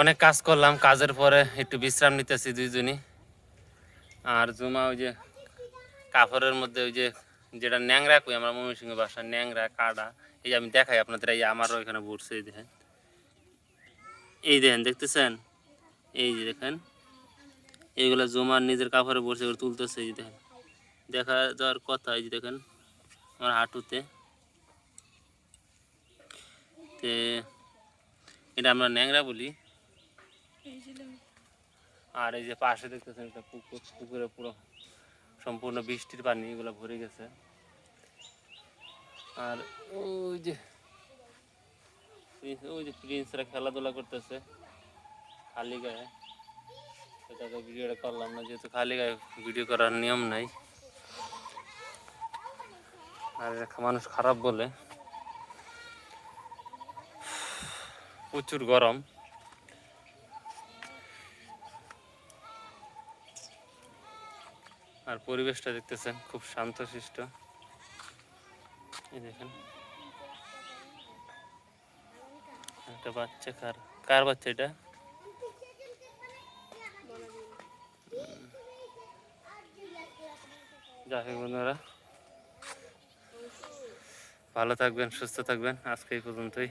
অনেক কাজ করলাম, কাজের পরে একটু বিশ্রাম নিতেছি দুইজনই। আর জুমা ওই যে কাপড়ের মধ্যে ওই যে যেটা ন্যাংরা কই, আমরা ময়মনসিংহ বাসা ন্যাংরা কাটা এই যে আমি দেখাই আপনাদের, এই আমারও এখানে বসছে এই দেখেন। এই দেখেন, দেখতেছেন? এই যে দেখেন, এইগুলো জমার নিজের কাপড়ে বসে করে তুলতেছে, এই দেখেন। দেখা যাওয়ার কথা, এই যে দেখেন, আমার হাঁটুতে। তে, এটা আমরা ন্যাংরা বলি। আর এই যে পাশে দেখতেছেন একটা পুকুর, পুকুরে পুরো সম্পূর্ণ বৃষ্টির পানি এগুলো ভরে গেছে। আর ওই যে ওই যে প্রিন্সরা খেলাধুলা করতেছে খালি গায়ে। সেটাকে ভিডিওটা করলাম না, যেহেতু খালি গায়ে ভিডিও করার নিয়ম নাই। আর মানুষ খারাপ বলে। প্রচুর গরম। আর পরিবেশটা দেখতেছেন, খুব শান্তশিষ্ট। এই দেখেন। একটা বাচ্চা কার কার বাচ্চা এটা? যাই বন্ধুরা। ভালো থাকবেন, সুস্থ থাকবেন। আজকে এই পর্যন্তই।